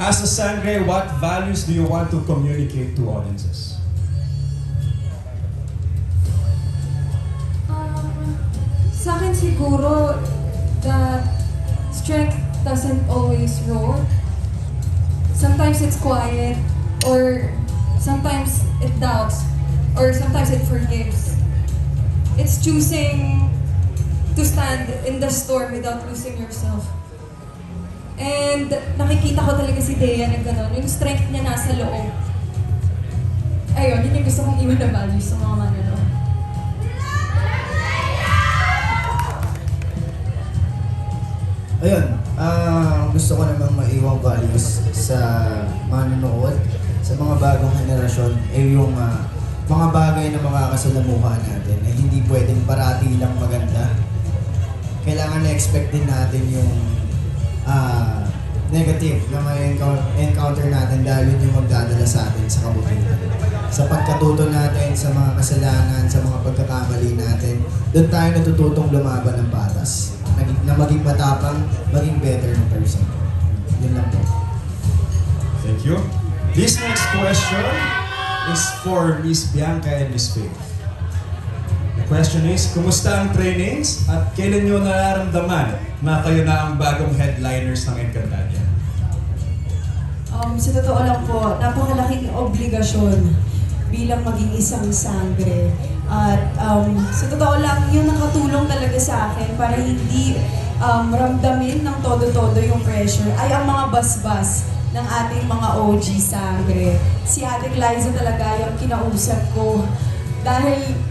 As a sangre, what values do you want to communicate to audiences? Um, sa akin siguro that strength doesn't always roar. Sometimes it's quiet or sometimes it doubts or sometimes it forgives. It's choosing to stand in the storm without losing yourself. And nakikita ko talaga si Dea na gano'n, yung strength niya nasa loob. Ayun, yun yung gusto kong iwan na values sa mga manonood. Ayun, ah gusto ko namang maiwang values sa manonood, sa mga bagong henerasyon, ay yung ah, mga bagay na makakasalamuha natin ay hindi pwedeng parati lang maganda. Kailangan na-expect din natin yung ah, negative na may encou- encounter natin dahil yun yung magdadala sa atin sa kabutihan. Sa pagkatuto natin, sa mga kasalanan, sa mga pagkakamali natin, doon tayo natututong lumaban ng patas. Naging- Na maging matapang, maging better na person. Yun lang po. Thank you. This next question is for Miss Bianca and Miss Faith. Question is, kumusta ang trainings at kailan nyo nararamdaman na kayo na ang bagong headliners ng Encantadia? Um, sa totoo lang po, napakalaking obligasyon bilang maging isang sangre. At um, sa totoo lang, yung nakatulong talaga sa akin para hindi um, ramdamin ng todo-todo yung pressure ay ang mga basbas ng ating mga OG sangre. Si Ate Liza talaga yung kinausap ko. Dahil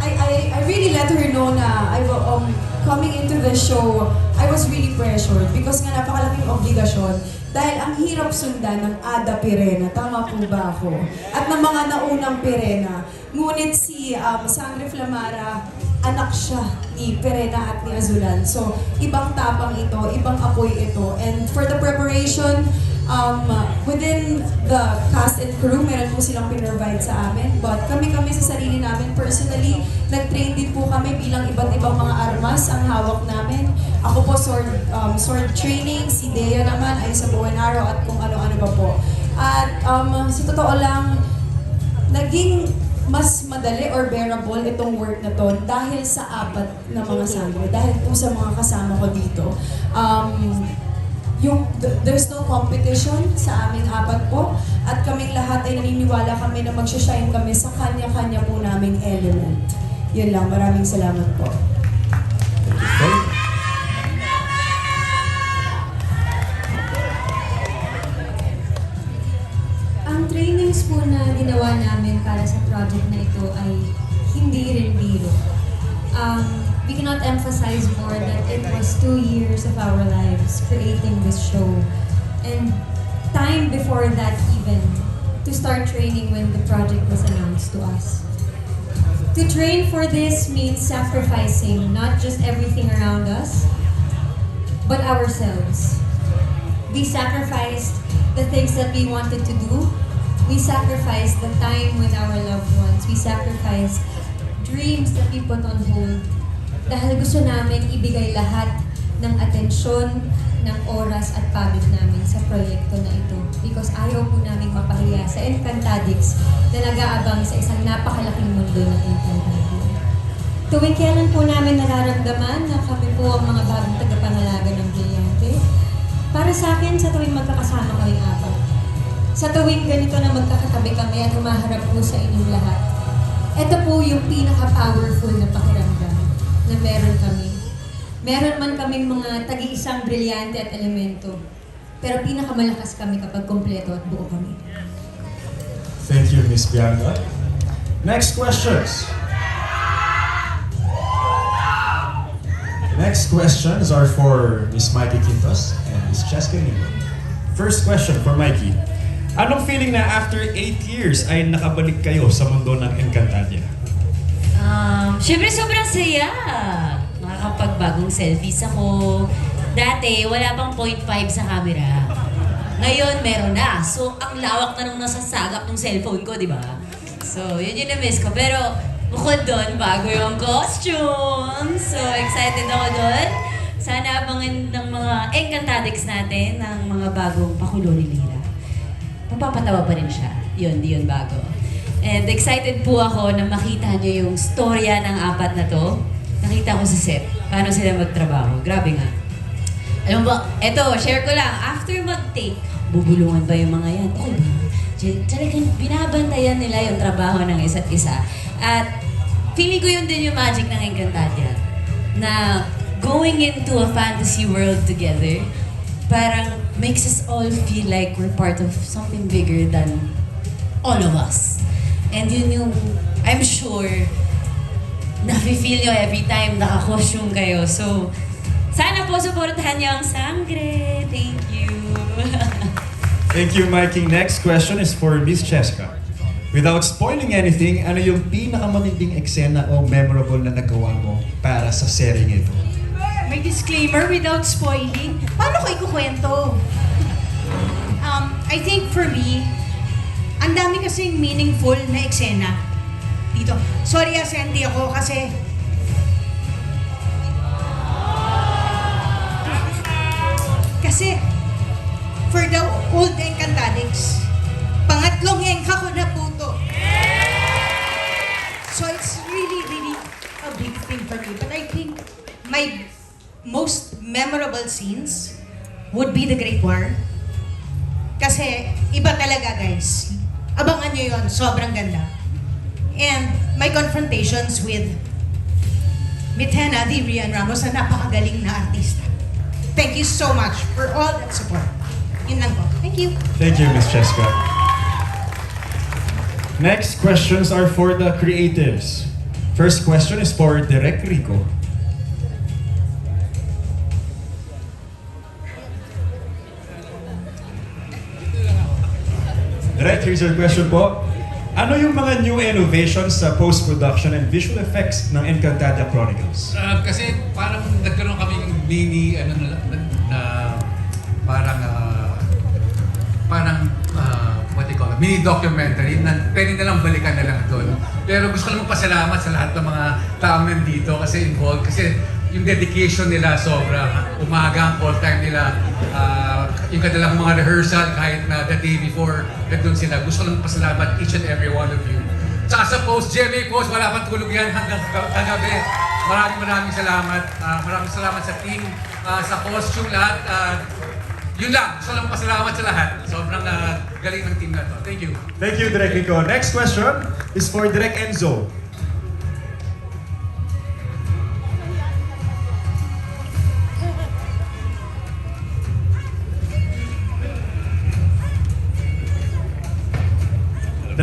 I, I, I really let her know na I um, coming into the show, I was really pressured because nga napakalaking obligasyon. Dahil ang hirap sundan ng Ada Pirena, tama po ba ako? At ng mga naunang Pirena. Ngunit si um, Sangre Flamara, anak siya ni Pirena at ni Azulan. So, ibang tapang ito, ibang apoy ito. And for the preparation, um, within the cast and crew, meron po silang pinrovide sa amin. But kami-kami sa sarili namin, personally, nag-train din po kami bilang iba't ibang mga armas ang hawak namin. Ako po sword, um, sword training, si Dea naman ay sa bow and arrow at kung ano-ano pa po. At um, sa totoo lang, naging mas madali or bearable itong work na to dahil sa apat na mga sangre, dahil po sa mga kasama ko dito. Um, yung th- there's no competition sa aming apat po at kaming lahat ay naniniwala kami na magsha-shine kami sa kanya-kanya po naming element. Yun lang, maraming salamat po. Ang trainings po na ginawa namin para sa project na ito ay hindi rin biro. Um, we cannot emphasize more that it was two years of our lives creating this show. And time before that even, to start training when the project was announced to us. To train for this means sacrificing not just everything around us, but ourselves. We sacrificed the things that we wanted to do. We sacrificed the time with our loved ones. We sacrificed dreams that we put on hold. Dahil gusto namin ibigay lahat ng atensyon, ng oras at pagod namin sa proyekto na ito. Because ayaw po namin mapahiya sa Encantadix na nag-aabang sa isang napakalaking mundo ng Encantadia. Tuwing kailan po namin nararamdaman na kami po ang mga bagong tagapangalaga ng Brillante? Para sa akin, sa tuwing magkakasama kaming apat. Sa tuwing ganito na magkakatabi kami at humaharap po sa inyong lahat. Ito po yung pinaka-powerful na pakiramdam na meron kami. Meron man kaming mga tagi-isang brilyante at elemento. Pero pinakamalakas kami kapag kompleto at buo kami. Thank you, Miss Bianca. Next questions. Next questions are for Miss Mikey Quintos and Miss Cheska Nilo. First question for Mikey. Anong feeling na after 8 years ay nakabalik kayo sa mundo ng Encantadia? Um, Siyempre, sobrang saya. Nakakapagbagong selfies ako. Dati, wala pang 0.5 sa camera. Ngayon, meron na. So, ang lawak na nung nasasagap ng cellphone ko, di ba? So, yun yung na-miss ko. Pero, bukod doon, bago yung costume. So, excited ako doon. sana abangan ng mga Encantadix natin ng mga bagong pakulo ni Lira. Mapapatawa pa rin siya. Yun, di yun bago. And excited po ako na makita niyo yung storya ng apat na to. Nakita ko sa set. Paano sila magtrabaho. Grabe nga. Alam ba, eto, share ko lang. After mag-take, bubulungan ba yung mga yan? Okay ba? Talagang binabantayan nila yung trabaho ng isa't isa. At feeling ko yun din yung magic ng Encantadia. Na going into a fantasy world together, parang makes us all feel like we're part of something bigger than all of us. And yun yung, I'm sure, nafe-feel nyo every time naka-costume kayo. So, sana po supportahan niyo ang sangre. Thank you. Thank you, Mikey. Next question is for Miss Cheska. Without spoiling anything, ano yung pinakamatinding eksena o memorable na nagawa mo para sa seryeng ito? May disclaimer without spoiling. Paano ko ikukwento? Um, I think for me, ang dami kasing meaningful na eksena dito. Sorry, asenti ako kasi kasi for the old Encantadix, pangatlong engka ko na po to. So it's really, really a big thing for me. But I think my most memorable scenes would be the Great War. Kasi iba talaga guys. Abangan nyo yon sobrang ganda. And my confrontations with Mitena Di Rian Ramos na napakagaling na artista. Thank you so much for all that support. Yun lang po. Thank you. Thank you, Miss Cheska. Next questions are for the creatives. First question is for Direk Rico. Direk, here's your question po. Ano yung mga new innovations sa post-production and visual effects ng Encantada Chronicles? Ah, kasi parang nagkaroon kami ng mini, ano na, na, parang, ah, parang, ah, what you call it, mini documentary na pwede na lang balikan na lang doon. Pero gusto ko lang magpasalamat sa lahat ng mga tao nandito kasi involved. Kasi yung dedication nila sobra. Umaga call time nila. Ah, yung kanilang mga rehearsal kahit na the day before, nandun sila. Gusto lang pasalamat each and every one of you. Tsaka sa post, GMA Post, wala pang tulog yan hanggang kag- kagabi. Maraming maraming salamat. Ah, maraming salamat sa team, ah, sa costume lahat. Ah, yun lang, gusto lang pasalamat sa lahat. Sobrang ah, galing ng team na to. Thank you. Thank you, Direk Rico. Next question is for Direk Enzo.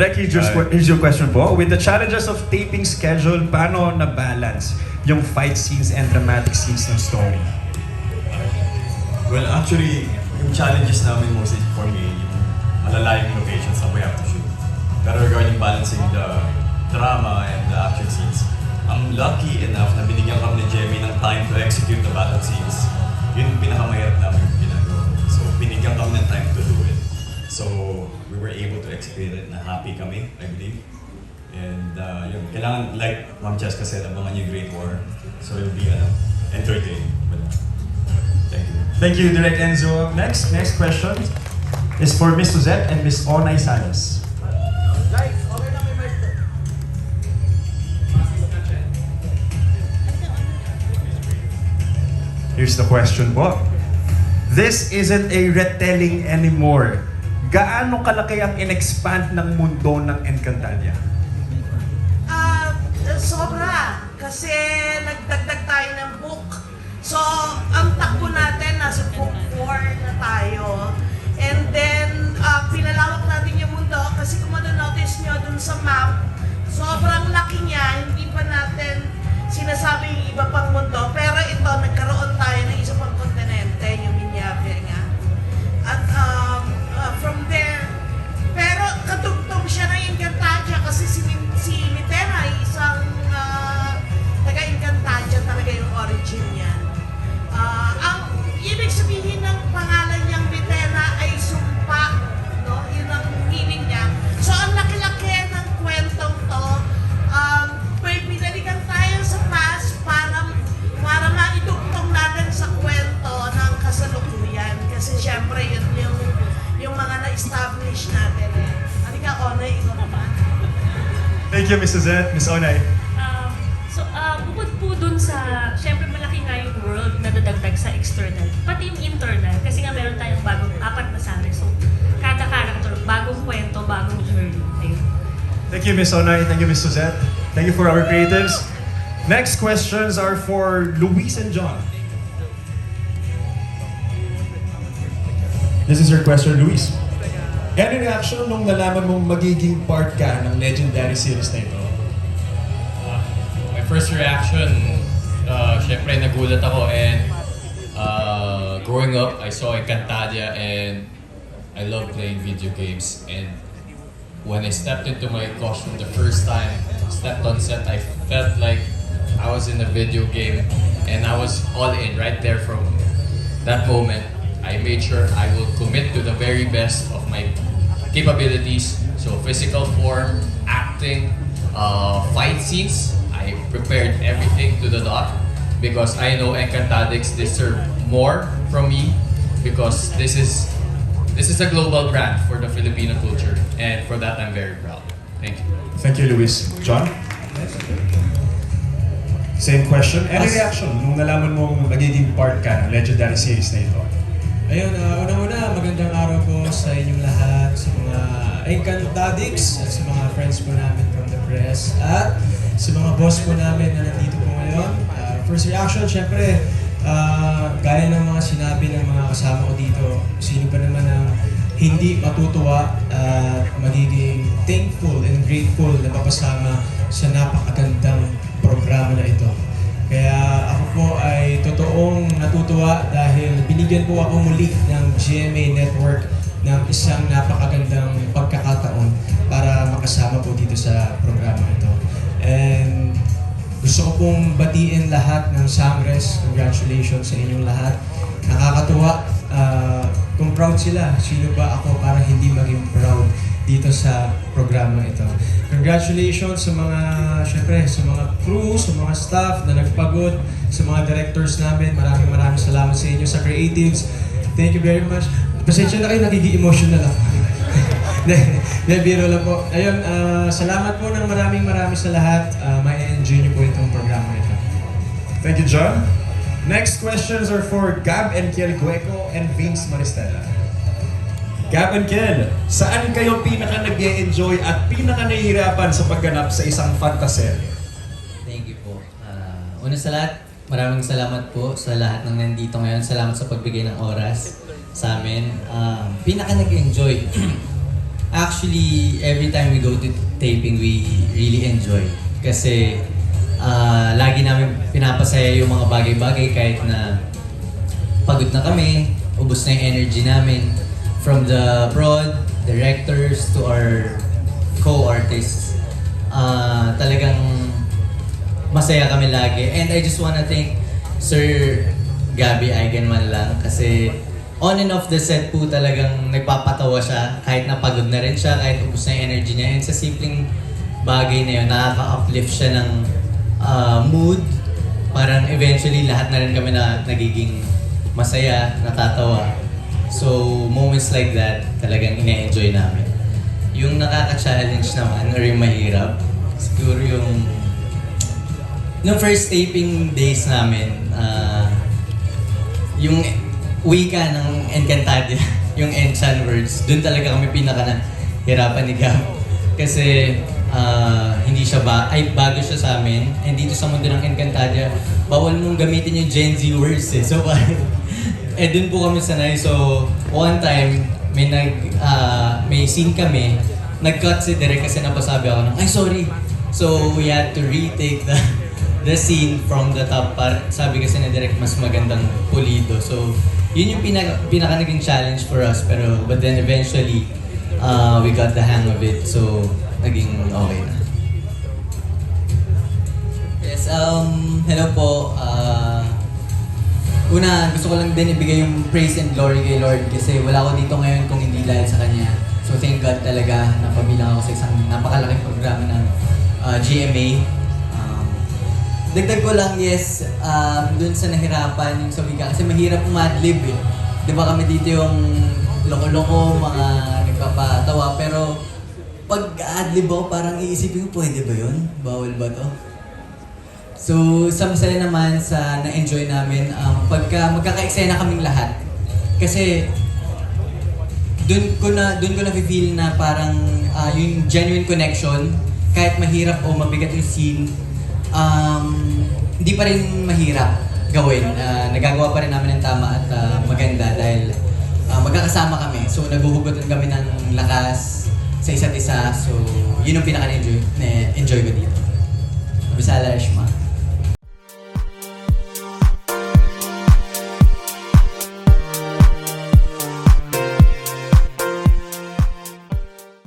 Direk, here's your, here's your question po. With the challenges of taping schedule, paano na-balance yung fight scenes and dramatic scenes ng story? Well, actually, yung challenges namin mostly for me, yung malalayong locations that we have to shoot. Pero regarding balancing the drama and the action scenes, I'm lucky enough na binigyan kami ni Jemmy ng time to execute the battle scenes. Yun yung pinakamahirap namin ginagawa. So, binigyan kami ng time to. So, we were able to execute it na happy kami, I believe. And uh, yun, kailangan, like Ma'am Cheska said, abangan yung Great War. So, it'll be ano, entertaining. But, thank you. Thank you, Direct Enzo. Next, next question is for Miss Suzette and Miss Onay Salas. Here's the question po. This isn't a retelling anymore. Gaano kalaki ang in-expand ng mundo ng Encantadia? Ah, sobra. Kasi nagdagdag tayo ng book. So, ang takbo natin, nasa book 4 na tayo. And then, ah, pinalawak natin yung mundo kasi kung notice nyo dun sa map, sobrang laki niya, hindi pa natin sinasabi yung iba pang mundo. Pero ito, nagkaroon Miss Suzette, Miss Onay. Um, so, uh, bukod po dun sa, syempre malaki nga yung world na dadagdag sa external, pati yung internal, kasi nga meron tayong bagong apat na sari. So, kada character, bagong kwento, bagong journey. Ayun. Thank you, Miss Onay. Thank you, Miss Suzette. Thank you for our creatives. Next questions are for Luis and John. This is your question, Luis. Any reaction nung nalaman mong magiging part ka ng legendary series na ito? My first reaction, uh, syempre nagulat ako and uh, growing up, I saw Encantadia and I love playing video games and when I stepped into my costume the first time, stepped on set, I felt like I was in a video game and I was all in right there from that moment. I made sure I will commit to the very best of my capabilities. So physical form, acting, uh, fight scenes. I prepared everything to the dot because I know Encantadix deserve more from me because this is this is a global brand for the Filipino culture and for that I'm very proud. Thank you. Thank you, Luis. John? Same question. Any As- reaction nung nalaman mong magiging part ka ng legendary series na ito? Ayun, uh, unang-una, magandang araw po sa inyong lahat, sa mga Encantadix, at sa mga friends po namin from the press, at sa mga boss po namin na nandito po ngayon. Uh, first reaction, syempre, uh, gaya ng mga sinabi ng mga kasama ko dito, sino pa naman ang hindi matutuwa at magiging thankful and grateful na mapasama sa napakagandang programa na ito. Kaya ako po ay totoong natutuwa dahil binigyan po ako muli ng GMA Network ng isang napakagandang pagkakataon para makasama po dito sa programa ito. And gusto ko pong batiin lahat ng Sangres. Congratulations sa inyong lahat. Nakakatuwa ah, kung proud sila. Sino ba ako para hindi maging proud dito sa programa ito. Congratulations sa mga, syempre, sa mga crew, sa mga staff na nagpagod, sa mga directors namin. Maraming maraming salamat sa inyo, sa creatives. Thank you very much. Pasensya na kayo, nagiging emotional ako. Biro lang po. Ayun, ah, salamat po ng maraming maraming sa lahat. Uh, may enjoy niyo po itong programa ito. Thank you, John. Next questions are for Gab and Kiel Gueco and Vince Maristella. Gab and Kiel, saan kayo pinaka nag enjoy at pinaka nahihirapan sa pagganap sa isang fantaserye? Thank you po. Ah, una sa lahat, maraming salamat po sa lahat ng nandito ngayon. Salamat sa pagbigay ng oras sa amin. Um, pinaka nag-enjoy. Actually, every time we go to taping, we really enjoy. Kasi ah, lagi namin pinapasaya yung mga bagay-bagay kahit na pagod na kami, ubos na yung energy namin. From the prod, directors, to our co-artists. Ah, talagang masaya kami lagi. And I just wanna thank Sir Gabby Eigenman lang kasi on and off the set po talagang nagpapatawa siya kahit napagod na rin siya, kahit ubos na yung energy niya. And sa simpleng bagay na yun, nakaka-uplift siya ng ah, mood. Parang eventually lahat na rin kami na nagiging masaya, natatawa. So moments like that talagang ine-enjoy namin. Yung nakaka-challenge naman or yung mahirap, siguro yung Nung first taping days namin, ah, yung wika ng Encantadia, yung Enchan words, dun talaga kami pinaka na hirapan ni Gab. Kasi ah, hindi siya ba, ay bago siya sa amin. And dito sa mundo ng Encantadia, bawal mong gamitin yung Gen Z words eh. So eh dun po kami sanay. So one time, may nag, ah, may scene kami, nag-cut si Derek kasi napasabi ako ng, ay sorry. So we had to retake the the scene from the top part. Sabi kasi na direct mas magandang pulido. So, yun yung pinaka, pinaka naging challenge for us. Pero, but then eventually, uh, we got the hang of it. So, naging okay na. Yes, um, hello po. Uh, una, gusto ko lang din ibigay yung praise and glory kay Lord kasi wala ako dito ngayon kung hindi dahil sa Kanya. So thank God talaga na pabilang ako sa isang napakalaking programa ng uh, GMA. Um, dagdag ko lang, yes, um, dun sa nahirapan yung sa wika kasi mahirap umadlib eh. Di ba kami dito yung loko-loko, mga nagpapatawa pero pag adlib ako, parang iisipin ko, pwede ba yun? Bawal ba to? So, sa masaya naman sa na-enjoy namin, um, pagka magkaka-eksena kaming lahat. Kasi, dun ko na dun ko na feel na parang ah, yung genuine connection kahit mahirap o mabigat yung scene um, hindi pa rin mahirap gawin. Ah, nagagawa pa rin namin ng tama at ah, maganda dahil ah, magkakasama kami. So naghuhugutan kami ng lakas sa isa't isa. So yun ang pinaka-enjoy na enjoy ko dito. Bisala Rashmi